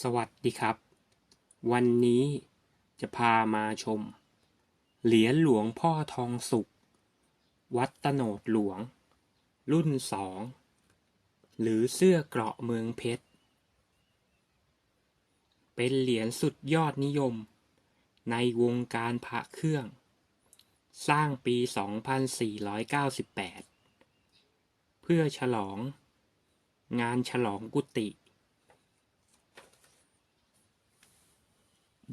สวัสดีครับ วันนี้จะพามาชม เหรียญหลวงพ่อทองสุข วัดตโนดหลวง รุ่นสอง หรือเสื้อเกราะเมืองเพชร เป็นเหรียญสุดยอดนิยม ในวงการพระเครื่อง สร้างปี 2498 เพื่อฉลอง งานฉลองกุฏิ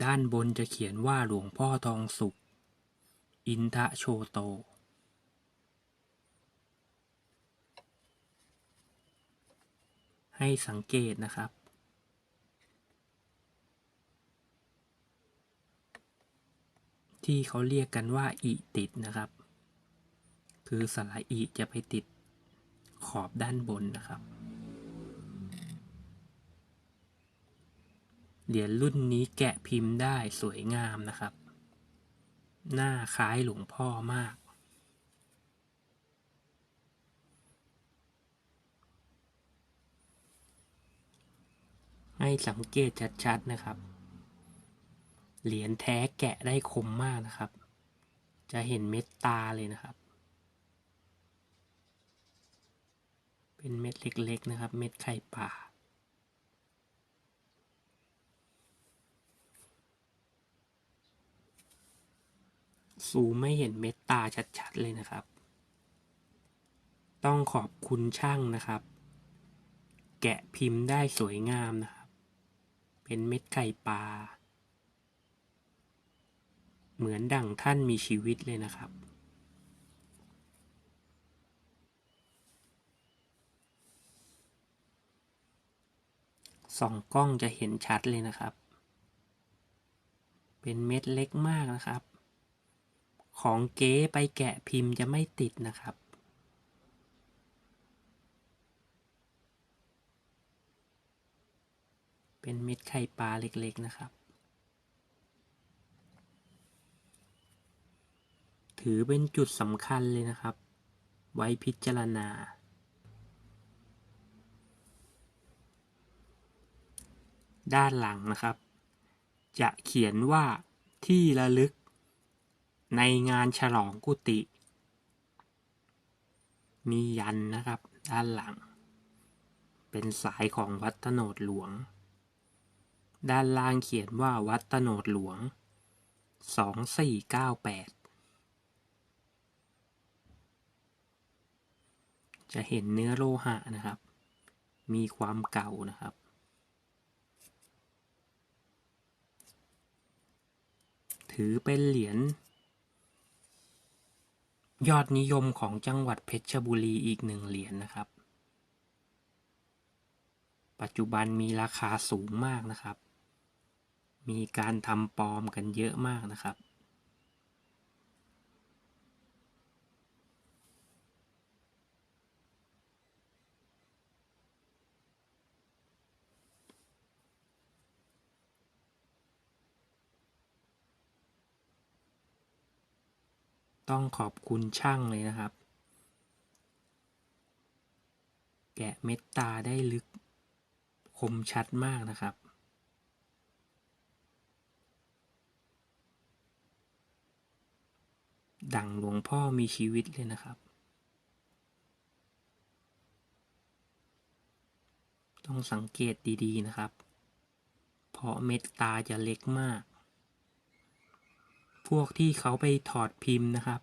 ด้านบนจะเขียนว่าหลวงพ่อทองสุข อินทะโชโต ให้สังเกตนะครับ ที่เขาเรียกกันว่าอิติดนะครับ คือสระอิจะไปติดขอบด้านบนนะครับ เหรียญรุ่นนี้แกะพิมพ์ได้สวยงามนะครับ หน้าคล้ายหลวงพ่อมาก ให้สังเกตชัดๆนะครับ เหรียญแท้แกะได้คมมากนะครับ จะเห็นเม็ดตาเลยนะครับ เป็นเม็ดเล็กๆนะครับ เม็ดไข่ป่า ซูมไม่เห็นเม็ดตาชัดๆเลยนะครับ ต้องขอบคุณช่างนะครับ แกะพิมพ์ได้สวยงามนะครับ เป็นเม็ดไข่ปลา เหมือนดั่งท่านมีชีวิตเลยนะครับส่องกล้องจะเห็นชัดเลยนะครับ เป็นเม็ดเล็กมากนะครับ ของเก๊ไปแกะพิมพ์จะไม่ติดนะครับเป็นเม็ดไข่ปลาเล็กๆนะครับ ถือเป็นจุดสำคัญเลยนะครับ ไว้พิจารณา ด้านหลังนะครับ จะเขียนว่าที่ระลึก ในงานฉลองกุฏิมียันนะครับ ด้านหลัง เป็นสายของวัดตโนดหลวง ด้านล่างเขียนว่าวัดตโนดหลวงสองสี่เก้าแปดจะเห็นเนื้อโลหะนะครับ มีความเก่านะครับถือเป็นเหรียญ ยอดนิยมของจังหวัดเพชรบุรีอีกหนึ่งเหรียญนะครับ ปัจจุบันมีราคาสูงมากนะครับ มีการทำปลอมกันเยอะมากนะครับ ต้องขอบคุณช่างเลยนะครับ แกะเม็ดตาได้ลึกคมชัดมากนะครับ ดังหลวงพ่อมีชีวิตเลยนะครับ ต้องสังเกตดีๆนะครับ เพราะเม็ดตาจะเล็กมาก พวกที่เขาไปถอดพิมพ์นะครับ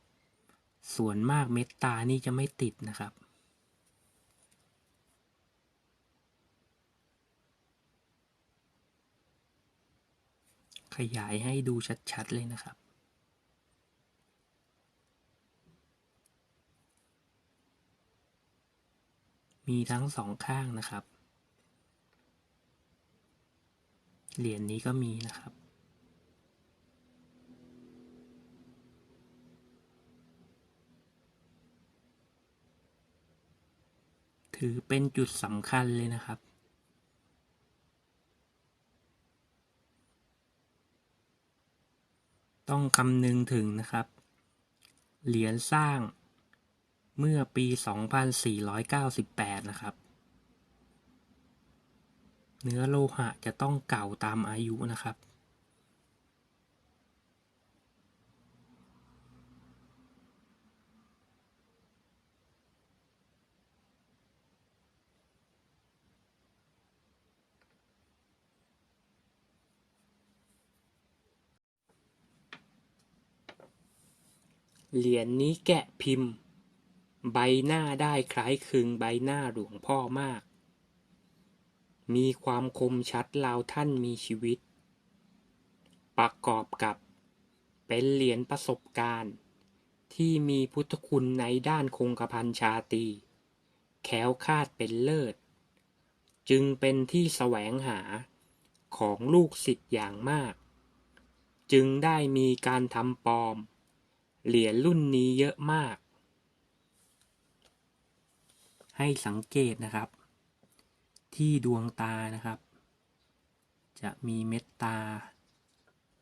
ส่วนมากเม็ดตานี่จะไม่ติดนะครับ ขยายให้ดูชัดๆเลยนะครับมีทั้งสองข้างนะครับ เหรียญนี้ก็มีนะครับ ถือเป็นจุดสำคัญเลยนะครับ ต้องคำนึงถึงนะครับ เหรียญสร้างเมื่อปี 2498 นะครับ เนื้อโลหะจะต้องเก่าตามอายุนะครับ เหรียญนี้แกะพิมพ์ ใบหน้าได้คล้ายคลึงใบหน้าหลวงพ่อมาก มีความคมชัดราวท่านมีชีวิต ประกอบกับ เป็นเหรียญประสบการณ์ ที่มีพุทธคุณในด้านคงกระพันชาตี แคล้วคาดเป็นเลิศ จึงเป็นที่แสวงหาของลูกศิษย์อย่างมาก จึงได้มีการทำปลอม เหรียญรุ่นนี้เยอะมาก ให้สังเกตนะครับ ที่ดวงตานะครับ จะมีเม็ดตา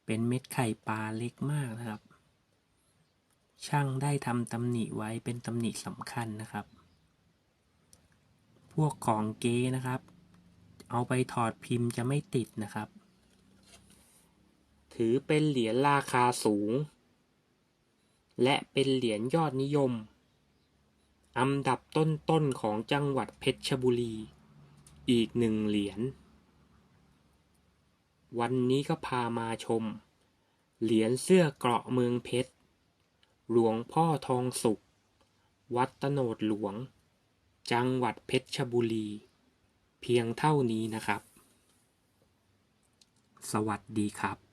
เป็นเม็ดไข่ปลาเล็กมากนะครับ ช่างได้ทำตำหนิไว้เป็นตำหนิสำคัญนะครับ พวกของเก๊นะครับ เอาไปถอดพิมพ์จะไม่ติดนะครับ ถือเป็นเหรียญราคาสูง และเป็นเหรียญยอดนิยม อันดับต้นๆของจังหวัดเพชรบุรี อีกหนึ่งเหรียญ วันนี้ก็พามาชม เหรียญเสื้อเกราะเมืองเพชร หลวงพ่อทองสุข วัดตโนดหลวง จังหวัดเพชรบุรี เพียงเท่านี้นะครับ สวัสดีครับ